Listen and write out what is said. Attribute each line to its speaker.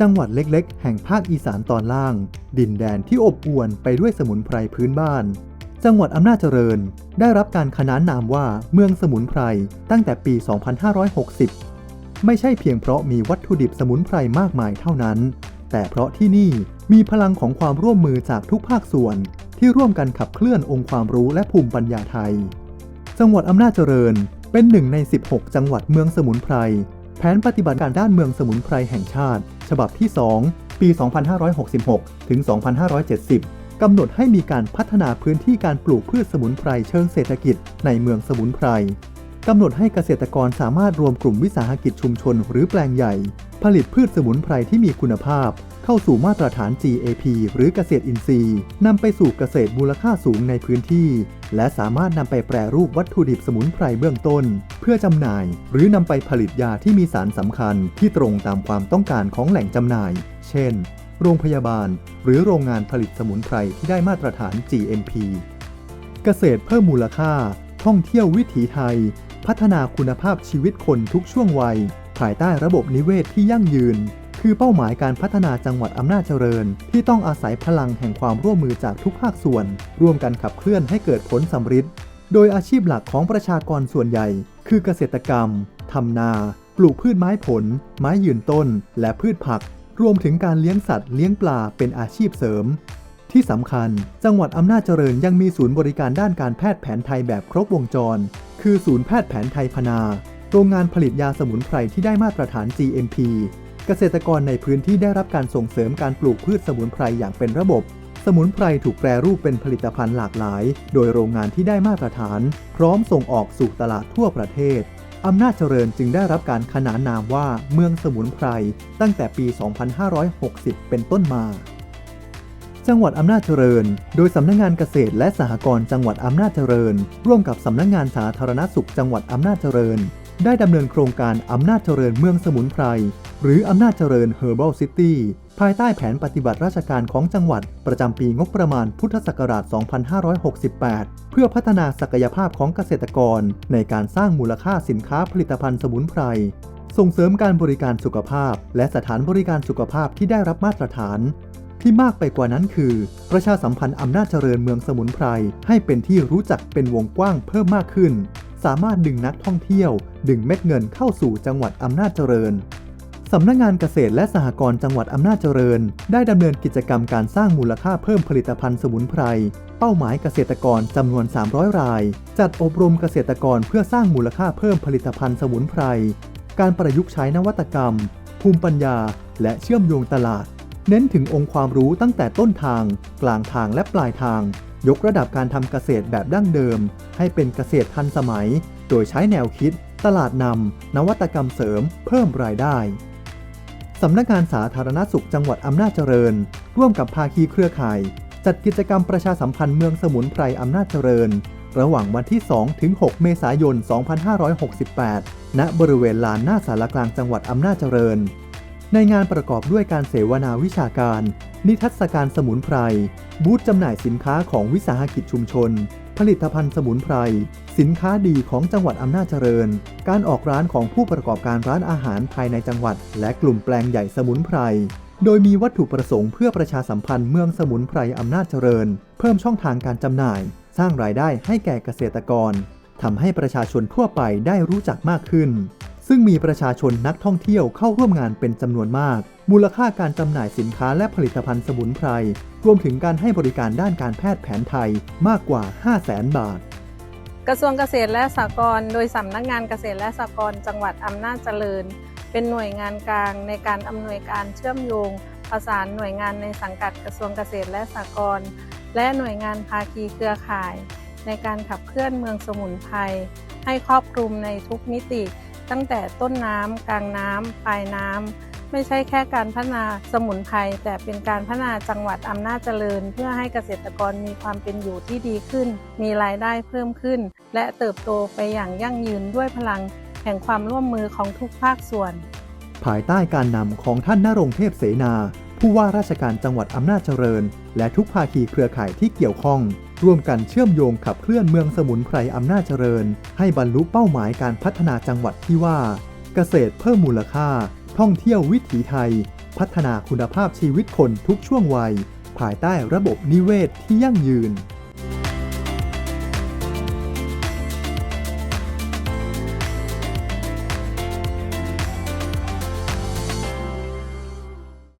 Speaker 1: จังหวัดเล็กๆ แห่งภาคอีสานตอนล่าง ดินแดนที่อบอวลไปด้วยสมุนไพรพื้นบ้าน จังหวัดอำนาจเจริญ ได้รับการขนานนามว่าเมืองสมุนไพรตั้งแต่ปี 2560 ไม่ใช่เพียงเพราะมีวัตถุดิบสมุนไพรมากมายเท่านั้น แต่เพราะที่นี่มีพลังของความร่วมมือจากทุกภาคส่วน ที่ร่วมกันขับเคลื่อนองค์ความรู้และภูมิปัญญาไทย จังหวัดอำนาจเจริญ เป็นหนึ่งใน 16 จังหวัดเมืองสมุนไพรแผนปฏิบัติการด้านเมืองสมุนไพรแห่งชาติ ฉบับที่ 2 ปี 2566 ถึง 2570 กำหนดให้มีการพัฒนาพื้นที่การปลูกพืชสมุนไพรเชิงเศรษฐกิจในเมืองสมุนไพรกำหนดให้เกษตรกรสามารถรวมกลุ่มวิสาหกิจชุมชนหรือแปลงใหญ่ ผลิตพืชสมุนไพรที่มีคุณภาพ เข้าสู่มาตรฐาน GAP หรือเกษตรอินทรีย์นำไปสู่เกษตรมูลค่าสูงในพื้นที่ และสามารถนำไปแปรรูปวัตถุดิบสมุนไพรเบื้องต้น เพื่อจำหน่าย หรือนำไปผลิตยาที่มีสารสำคัญที่ตรงตามความต้องการของแหล่งจำหน่าย เช่น โรงพยาบาล หรือโรงงานผลิตสมุนไพรที่ได้มาตรฐาน GMP เกษตรเพิ่มมูลค่า ท่องเที่ยววิถีไทย พัฒนาคุณภาพชีวิตคนทุกช่วงวัย ภายใต้ระบบนิเวศที่ยั่งยืน คือเป้าหมายการพัฒนาจังหวัดอำนาจเจริญ ที่ต้องอาศัยพลังแห่งความร่วมมือจากทุกภาคส่วน ร่วมกันขับเคลื่อนให้เกิดผลสำฤทธิ์โดยอาชีพหลักของประชากรส่วนใหญ่ คือเกษตรกรรมทำนา ปลูกพืชไม้ผล ไม้ยืนต้น และพืชผัก รวมถึงการเลี้ยงสัตว์เลี้ยงปลาเป็นอาชีพเสริม ที่สำคัญ จังหวัดอำนาจเจริญยังมีศูนย์บริการด้านการแพทย์แผนไทยแบบครบวงจร คือศูนย์แพทย์แผนไทยพนา โรงงานผลิตยาสมุนไพรที่ได้มาตรฐาน GMP เกษตรกรในพื้นที่ได้รับการส่งเสริมการปลูกพืชสมุนไพรอย่างเป็นระบบ สมุนไพรถูกแปรรูปเป็นผลิตภัณฑ์หลากหลาย โดยโรงงานที่ได้มาตรฐาน พร้อมส่งออกสู่ตลาดทั่วประเทศอำนาจเจริญจึงได้รับการขนานนามว่าเมืองสมุนไพร ตั้งแต่ปี 2560 เป็นต้นมา จังหวัดอำนาจเจริญ โดยสำนักงงานเกษตรและสหกรณ์จังหวัดอำนาจเจริญ ร่วมกับสำนักงงานสาธารณสุขจังหวัดอำนาจเจริญ ได้ดำเนินโครงการอำนาจเจริญเมืองสมุนไพร หรืออำนาจเจริญ Herbal City ภายใต้แผนปฏิบัติราชการของจังหวัด ประจำปีงบประมาณพุทธศักราช 2568 เพื่อพัฒนาศักยภาพของเกษตรกร ในการสร้างมูลค่าสินค้าผลิตภัณฑ์สมุนไพร ส่งเสริมการบริการสุขภาพ และสถานบริการสุขภาพที่ได้รับมาตรฐาน ที่มากไปกว่านั้นคือ ประชาสัมพันธ์อำนาจเจริญเมืองสมุนไพรให้เป็นที่รู้จักเป็นวงกว้างเพิ่มมากขึ้น สามารถดึงนักท่องเที่ยว ดึงเม็ดเงินเข้าสู่จังหวัดอำนาจเจริญสำนักงานเกษตรและสหกรณ์จังหวัดอำนาจเจริญ ได้ดำเนินกิจกรรมการสร้างมูลค่าเพิ่มผลิตภัณฑ์สมุนไพร เป้าหมายเกษตรกรจำนวน 300 ราย จัดอบรมเกษตรกรเพื่อสร้างมูลค่าเพิ่มผลิตภัณฑ์สมุนไพร การประยุกต์ใช้นวัตกรรม ภูมิปัญญา และเชื่อมโยงตลาด เน้นถึงองค์ความรู้ตั้งแต่ต้นทาง กลางทางและปลายทาง ยกระดับการทำเกษตรแบบดั้งเดิม ให้เป็นเกษตรทันสมัย โดยใช้แนวคิด ตลาดนำนวัตกรรมเสริม เพิ่มรายได้สำนักงานสาธารณสุขจังหวัดอำนาจเจริญ ร่วมกับภาคีเครือข่าย จัดกิจกรรมประชาสัมพันธ์เมืองสมุนไพรอำนาจเจริญ ระหว่างวันที่ 2 ถึง 6 เมษายน 2568 ณ บริเวณลานหน้าสารกลางจังหวัดอำนาจเจริญ ในงานประกอบด้วยการเสวนาวิชาการ นิทรรศการสมุนไพร บูธจำหน่ายสินค้าของวิสาหกิจชุมชน ผลิตภัณฑ์สมุนไพร สินค้าดีของจังหวัดอำนาจเจริญ การออกร้านของผู้ประกอบการร้านอาหารภายในจังหวัด และกลุ่มแปลงใหญ่สมุนไพร โดยมีวัตถุประสงค์เพื่อประชาสัมพันธ์เมืองสมุนไพรอำนาจเจริญ เพิ่มช่องทางการจำหน่าย สร้างรายได้ให้แก่เกษตรกรทำให้ประชาชนทั่วไปได้รู้จักมากขึ้น ซึ่งมีประชาชนนักท่องเที่ยวเข้าร่วมงานเป็นจำนวนมาก มูลค่าการจำหน่ายสินค้าและผลิตภัณฑ์สมุนไพร รวมถึงการให้บริการด้านการแพทย์แผนไทยมากกว่า 5 0 0แสนบาท
Speaker 2: กระทรวงเกษตรและสหกรณ์โดยสำนักงานเกษตรและสหกรณ์จังหวัดอำนาจเจริญ เป็นหน่วยงานกลางในการอำนวยการเชื่อมโยง ประสานหน่วยงานในสังกัดกระทรวงเกษตรและสหกรณ์และหน่วยงานภาคีเครือข่าย ในการขับเคลื่อนเมืองสมุนไพรให้ครอบคลุมในทุกมิติ ตั้งแต่ต้นน้ำกลางน้ำปลายน้ำไม่ใช่แค่การพัฒนาสมุนไพรแต่เป็นการพัฒนาจังหวัดอำนาจเจริญ เพื่อให้เกษตรกรมีความเป็นอยู่ที่ดีขึ้น มีรายได้เพิ่มขึ้น และเติบโตไปอย่างยั่งยืนด้วยพลัง แห่งความร่วมมือของทุกภาคส่วน
Speaker 1: ภายใต้การนำของท่านนรงเทพเสนา ผู้ว่าราชการจังหวัดอำนาจเจริญ และทุกภาคีเครือข่ายที่เกี่ยวข้อง ร่วมกันเชื่อมโยงขับเคลื่อนเมืองสมุนไพรอำนาจเจริญ ให้บรรลุเป้าหมายการพัฒนาจังหวัดที่ว่า เกษตรเพิ่มมูลค่า ท่องเที่ยววิถีไทย พัฒนาคุณภาพชีวิตคนทุกช่วงวัย ภายใต้ระบบนิเวศที่ยั่งยืน